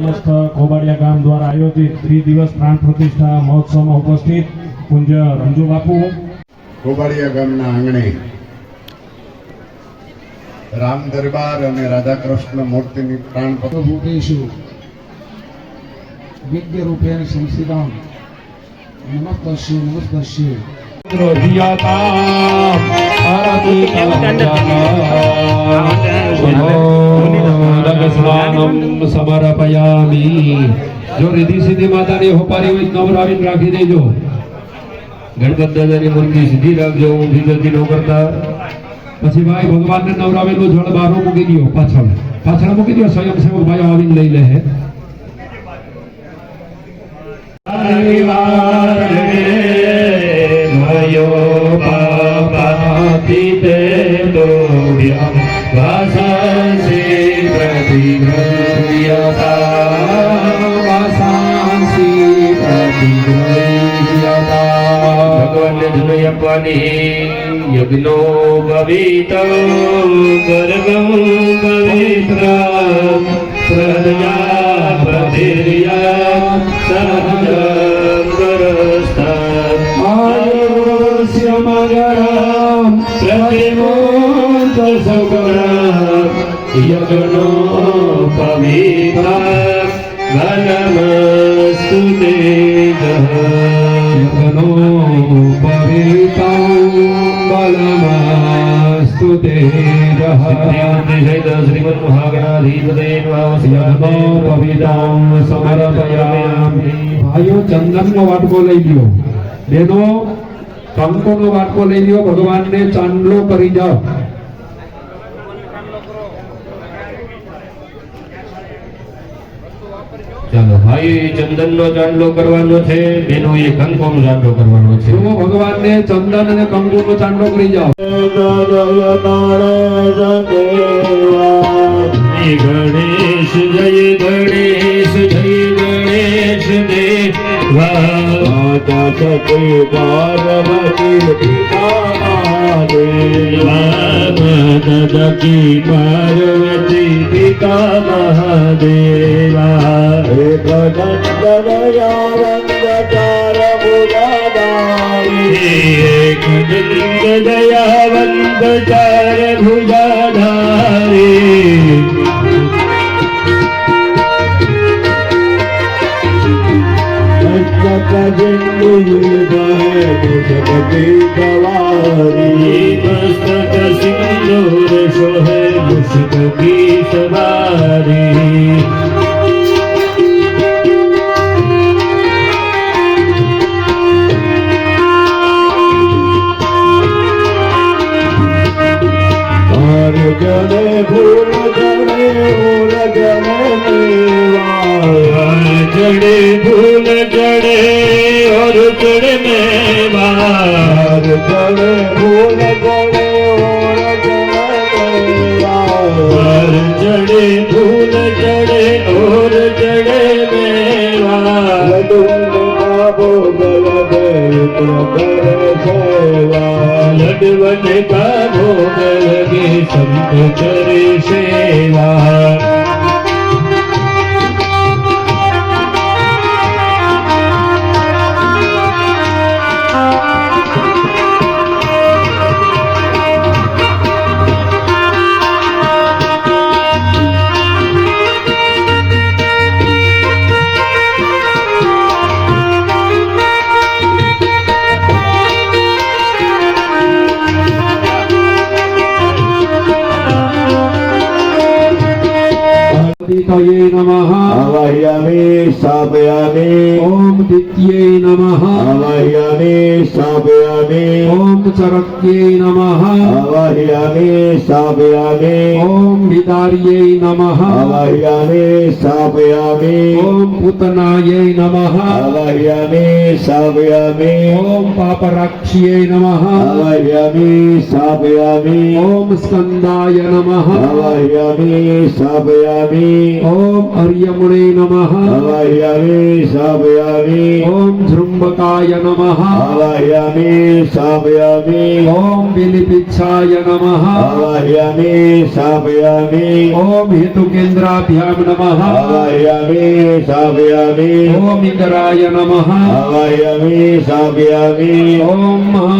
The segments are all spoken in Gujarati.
સમસ્ત કોબાડિયા ગામ દ્વારા આયોજિત ત્રિદિવસ પ્રાણ પ્રતિષ્ઠા મહોત્સવમાં ઉપસ્થિત પૂજ્ય રંજુ બાપુ. ગોબાળિયા ગામના આંગણે રામ દરબાર અને રાધાકૃષ્ણ મૂર્તિની પ્રાણ પ્રતિષ્ઠા ભૂતેષુ વિદ્યરૂપેણ સંસ્થિતાં નમસ્તસ્ય સ્નાનમ સમર્પયામી જો રિધિ સિદ્ધિ માતાની હોપારી હોય નવ રાવીને રાખી દેજો. ગણપત દાદાની મૂર્તિ સીધી રાખજો, ઊંધી જલ્દી ન કરતા. પછી ભાઈ ભગવાનને નવરાવેલું જળ બારો મૂકી દો પાછળ. પાછળ મૂકી દો સ્વયંસેવક ભાઈઓ આવીને લઈ લે હે. હરિવાર वने यज्ञो भवितं गर्भं पवित्र प्रदया प्रधिर्या सहजरस्तायुष्य मगरं प्रतिमोन्तसुकरं यज्ञो બલમસ્તુ તેજઃ શ્રીમદ મહાગણાધિપતે યજ્ઞો ભાઈઓ ચંદનનો વાટકો લઈ લ્યો બેનો કંકોનો વાટકો લઈ લ્યો ભગવાનને ચાંદલો કરી જાઓ ચાલો ભાઈ ચંદન નો ચાંદલો કરવાનો છે બેનો એ કંકુ નો ચાંદલો કરવાનો છે તો ભગવાનને ચંદન અને કંકુ નો ચાંદલો કરી જાઓ ગણેશ જય ગણેશ જય ગણેશ દેવા સતી પાર્વતી પિતા દકી પાર્વતી પિતા મહાદેવા એક નંદ દયાવંત ચાર ભુજાધારી મસ્તક જને ભૂલ ગણે ભૂલ ગણે જડે સેવા લડવન કા ભોગ લગે સંત કરે સેવા. પિતયે નમઃ આવાહ્યામિ સ્થાપયામિ ઓમ દિત્યે નમઃ આવાહ્યામિ સ્થાપયામિ ઓમ ચરક્યે નમઃ આવાહ્યામિ સ્થાપયામિ ઓમ વિદાર્યે નમઃ આવાહ્યામિ સ્થાપયામિ ઓમ પૂતનાય નમઃ આવાહ્યામિ સ્થાપયામિ ઓમ પાપરાક્ષ્યે નમઃ આવાહ્યામિ સ્થાપયામિ ઓમ સ્કંદાય નમઃ ఓం అర్యమునే నమ. ఆవాహ్యామి స్థాపయామి ఓం శృంభకాయ నమ. ఆవాహ్యామి స్థాపయామి ఓం విలిపిచ్ఛాయ నమ. ఆవాహ్యామి స్థాపయామి ఓం హితుకేంద్రాభ్యాం నమ. ఆవాహ్యామి స్థాపయామి ఓం ఇంద్రాయ నమ. ఆవాహ్యామి స్థాపయామి ఓం మహా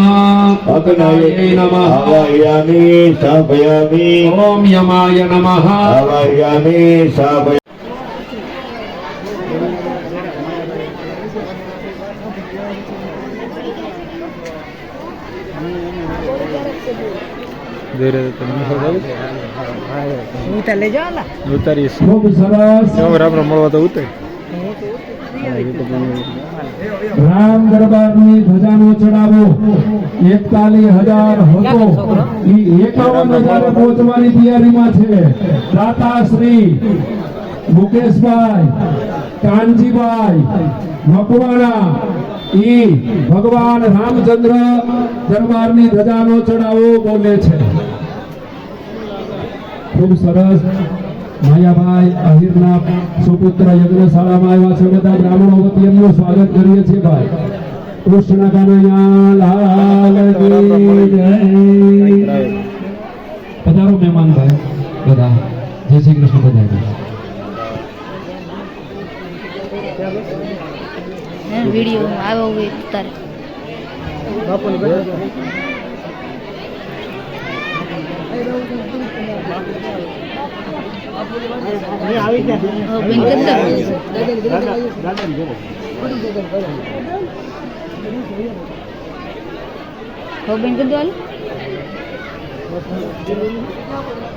నమ. ఆవాహ్యామి స్థాపయామి ఓం యమాయ నమ. ఆవాహ్యామి స్థాపయామి રામ દરબારની ધજાનો ચડાવો એકતાલીસ હજાર હતો એકાવન હજારે પહોંચવાની તૈયારીમાં છે દાતા શ્રી મુકેશભાઈ, કાનજીભાઈ, મકવાણા, ઈ ભગવાન રામચંદ્ર દરબારની ધજાનો ચડાવો બોલે છે. ખૂબ સરસ. માયાભાઈ આહિરના સુપુત્ર યજ્ઞશાળામાં આવ્યા છે. બધા બ્રાહ્મણો વતી એમનું સ્વાગત કરીએ છીએ ભાઈ. કૃષ્ણ કનૈયા લાલ પધારો મહેમાન ભાઈ, બધા. જય શ્રી કૃષ્ણ બધા વીડિયો આવ્યો હોય તારે બેન કીધું હો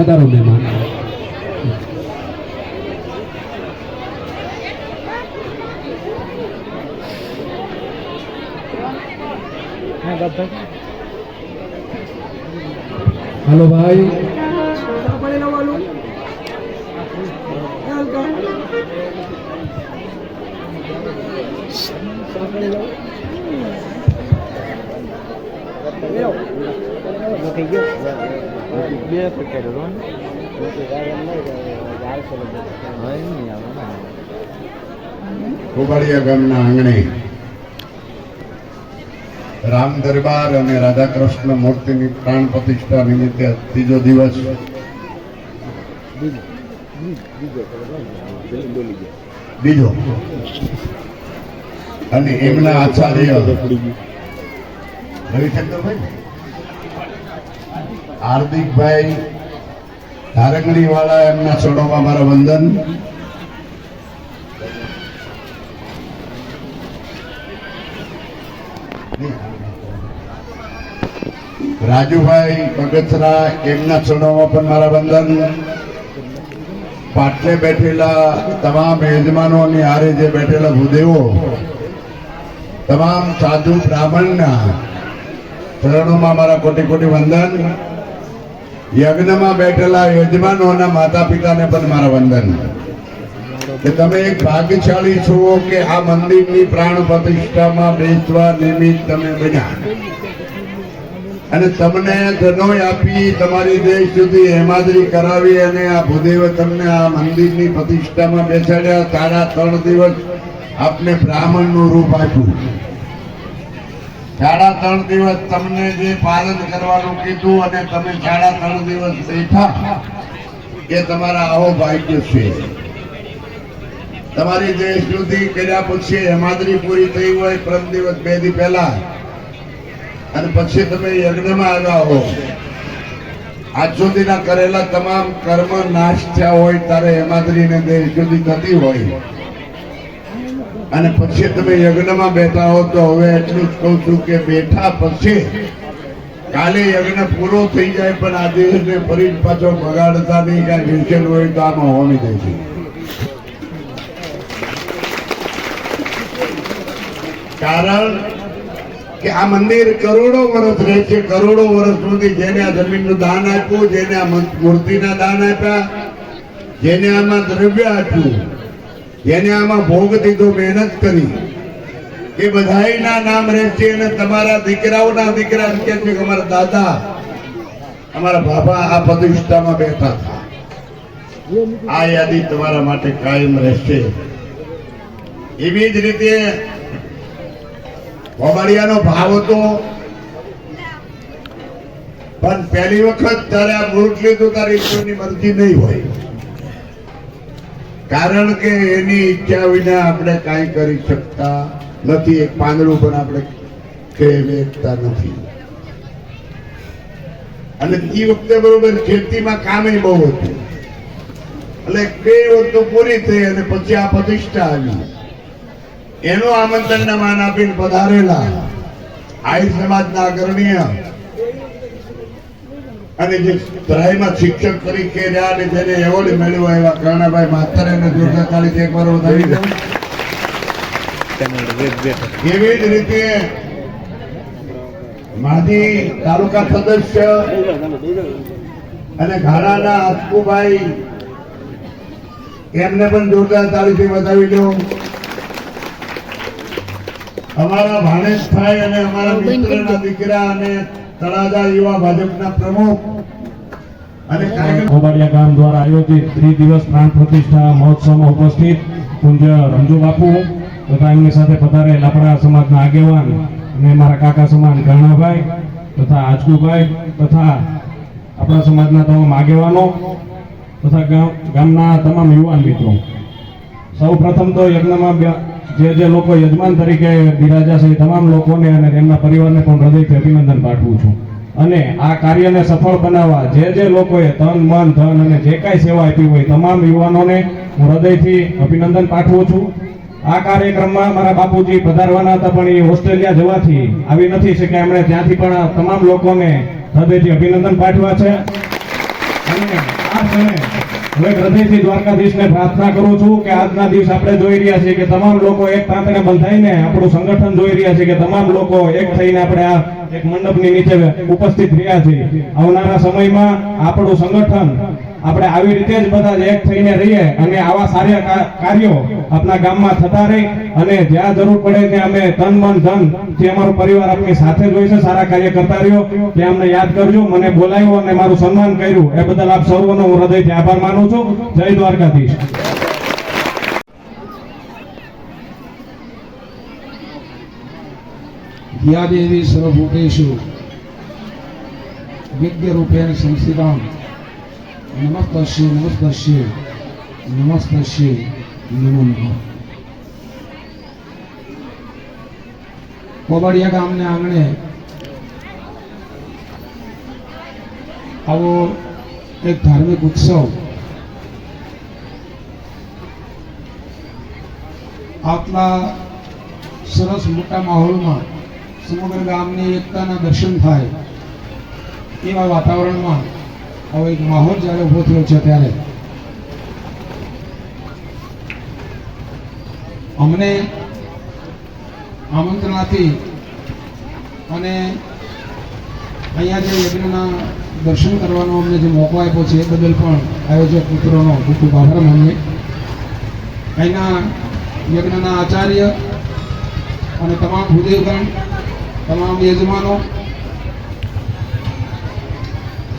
પધારો મહેમાન હાલો ભાઈ આંગણે રામ દરબાર અને રાધાકૃષ્ણ મૂર્તિની પ્રાણ પ્રતિષ્ઠા નિમિત્તે ત્રીજો દિવસ બીજો. અને એમના આચાર્ય રવિશંકરભાઈ? હાર્દિકભાઈ ધારંગડી વાળા એમના છોડોમાં મારા વંદન. રાજુભાઈ બગથરા એમના છોડોમાં પણ મારા વંદન. પાટલે બેઠેલા તમામ યજમાનો અને હારે જે બેઠેલા ભૂદેવો, તમામ સાધુ બ્રાહ્મણના ચરણોમાં મારા કોટી કોટી વંદન. યજ્ઞમાં બેઠેલા યજમાનોના માતા પિતાને પણ મારા વંદન. કે તમે એક ભાગ્યશાળી છો કે આ મંદિરની પ્રાણ પ્રતિષ્ઠામાં બેસવા નિમિત્ત તમે બન્યા. અને તમને ધનોય આપી તમારી દેશ સુધી હેમાદરી કરાવી અને આ ભૂદેવ તમને આ મંદિરની પ્રતિષ્ઠામાં બેસાડ્યા. સાડા ત્રણ દિવસ આપને બ્રાહ્મણનું રૂપ આપ્યું. સાડા ત્રણ દિવસ તમને જે પાલન કરવાનું કીધું અને તમે સાડા ત્રણ દિવસ બેઠા, એ તમારા આવો ભાગ્ય છે. તમારી જે શુદ્ધિ કર્યા પછી હેમાદરી પૂરી થઈ હોય પ્રથમ દિવસ બે દી પહેલા. અને પછી તમે યજ્ઞમાં આવ્યા હો. આજ સુધીના કરેલા તમામ કર્મ નાશ થયા હોય ત્યારે હેમાદ્રીને દેહ સુધી થતી હોય. અને પછી તમે યજ્ઞમાં બેઠા હો તો હવે એટલું જ કહું છું કે બેઠા પછી કાલે યજ્ઞ પૂરો થઈ જાય પણ આ દિવસને ફરી પાછો બગાડતા નહીં, કાંઈ વિશેલ હોય તો આમાં હોમી દેશે કારણ કે આ મંદિર કરોડો વર્ષ રહે છે, કરોડો વર્ષ સુધી જેને આ જમીનનું દાન આપ્યું, જેને આ મૂર્તિના દાન આપ્યા, જેને આમાં દ્રવ્ય આપ્યું જેને આમાં ભોગ દીધો, મહેનત કરી. એ બધાયના નામ રહેશે અને તમારા દીકરાઓના દીકરા કે છે કે અમારા દાદા, અમારા બાબા આ પ્રતિષ્ઠામાં બેઠા હતા. આ યાદી તમારા માટે કાયમ રહેશે. એવી જ રીતે કોબાડિયાનો ભાવ હતો. પણ પહેલી વખત ત્યારે આ મૃત લીધું ત્યારે ઈશ્વરની મરજી નહીં હોય. કારણ કે એની ઈચ્છા વિના આપણે કાંઈ કરી શકતા નથી. એક પાંદડું પણ આપણે ખેવેતા નથી. અને એ વખતે બરોબર ખેતીમાં કામે બહુ હતું. એટલે બે વસ્તુ પૂરી થઈ અને પછી આ પ્રતિષ્ઠા આવી. એનું આમંત્રણ માન આપીને પધારેલા. આઈ સમાજના અગ્રણીય અને જે પ્રાયમાં શિક્ષક તરીકે રહ્યા અને જેને એવોર્ડ મેળવ્યો એવા કર્ણાભાઈ માસ્તર અને તાળીથી એકવાર વધાવી દો એવી જ રીતે માજી તાલુકા સદસ્ય અને ઘાડાના અસ્કુભાઈ એમને પણ જોરદાર તાળીથી વધાવી દો અમારા ભાણેશભાઈ અને અમારા મિત્રના દીકરા અને તળાજા યુવા ભાજપના પ્રમુખ અને કોબાડિયા ગામ દ્વારા આયોજિત ત્રિદિવસ પ્રાણ પ્રતિષ્ઠા મહોત્સવમાં ઉપસ્થિત પૂજ્ય રંજુ બાપુ, તથા એમની સાથે પધારેલ આપણા સમાજના આગેવાન અને મારા કાકા સમાન કર્ણાભાઈ તથા આજકુભાઈ, તથા આપણા સમાજના તમામ આગેવાનો, તથા ગામના તમામ યુવાન મિત્રો. સૌ પ્રથમ તો યજ્ઞમાં જે જે લોકો યજમાન તરીકે બિરાજા છે તમામ લોકોને અને તેમના પરિવારને પણ હૃદયથી અભિનંદન પાઠવું છું. અને આ કાર્યને સફળ બનાવવા જે જે લોકોએ તન મન, ધન અને જે કાંઈ સેવા આપી હોય તમામ યુવાનોને હું હૃદયથી અભિનંદન પાઠવું છું. આ કાર્યક્રમમાં મારા બાપુજી પધારવાના હતા, પણ એ ઓસ્ટ્રેલિયા જવાથી આવી નથી શક્યા. એમણે ત્યાંથી પણ તમામ લોકોને હૃદયથી અભિનંદન પાઠવ્યા છે. અને આ સમયે હું એક હૃદયથી દ્વારકાધીશને પ્રાર્થના કરું છું કે આજના દિવસ આપણે જોઈ રહ્યા છીએ કે તમામ લોકો એક તાંતણે બંધાઈને આપણું સંગઠન જોઈ રહ્યા છે કે તમામ લોકો એક થઈને આપણે આ એક મંડપની નીચે ઉપસ્થિત રહ્યા છીએ. આવનારા સમયમાં આપણું સંગઠન આપણે આવી રીતે જ બધા એક થઈને રહીએ અને આવા સારા કાર્યો આપણા ગામમાં થતા રહે અને જ્યાં જરૂર પડે ત્યાં અમે તન મન ધન જે અમારો પરિવાર આપની સાથે જ હોય છે, સારા કાર્ય કરતા રહ્યો, તે અમને યાદ કરજો, મને બોલાવ્યો અને મારું સન્માન કર્યું. એ બદલ આપ સૌનો હું હૃદયથી આભાર માનું છું. જય દ્વારકાધીશ. યા દેવી સર્વભૂતેષુ વિદ્યરૂપેણ સંસ્થિતાં નમસ્તસ્ય નમસ્તસ્ય નમસ્તસ્ય નમો નમઃ કોબાડિયા ગામને આંગણે આવો એક ધાર્મિક ઉત્સવ આટલા સરસ મોટા માહોલમાં સમગ્ર ગામની એકતાના દર્શન થાય એવા વાતાવરણમાં હવે એક માહોલ જ્યારે ઊભો થયો છે ત્યારે અમને આમંત્રણાથી અને અહીંયા જે યજ્ઞના દર્શન કરવાનો અમને જે મોકો આપ્યો છે એ બદલ પણ આયોજક મિત્રોનો ખૂબ ખૂબ આભાર માનીએ અહીંના યજ્ઞના આચાર્ય અને તમામ ભૂદેવગણ, તમામ યજમાનો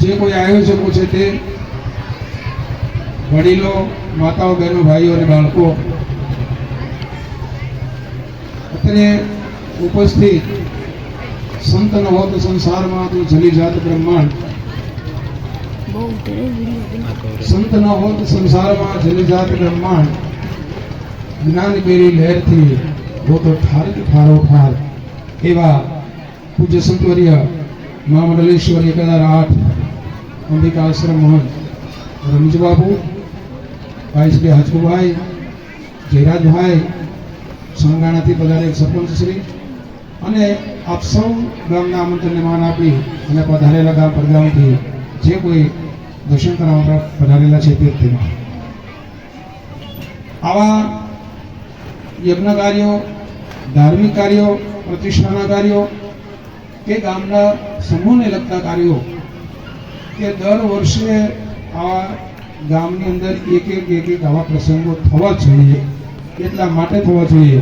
જે કોઈ આયોજકો છે તે વડીલો, માતાઓ, બહેનો, ભાઈઓ અને બાળકો અત્યારે ઉપસ્થિત સંત ન હોત સંસારમાં તો જલી જાત બ્રહ્માંડ. સંત ન હોત સંસારમાં જલી જાત બ્રહ્માંડ. જ્ઞાન પેરી લહેરથી હો તો ઠાર ઠારો ઠાર. એવા પૂજ્ય સંતવર્ય મા મંડલેશ્વર એક હજાર આઠ અંબિકા આશ્રમ મહંત રમજબાબુ ભાઈ શ્રી હજુભાઈ, જયરાજભાઈ સંગાણાથી પધારેલ સરપંચશ્રી અને આપ સૌ ગામના આમંત્રણને માન આપી અને પધારેલા ગામ પરગામથી જે કોઈ દર્શન કરવા પધારેલા છે તે તેમાં. આવા યજ્ઞ કાર્યો, ધાર્મિક કાર્યો, પ્રતિષ્ઠાના કાર્યો કે ગામના સમૂહને લગતા કાર્યો કે દર વર્ષે આ ગામની અંદર એક એક એક એક આવા પ્રસંગો થવા જોઈએ. એટલા માટે થવા જોઈએ.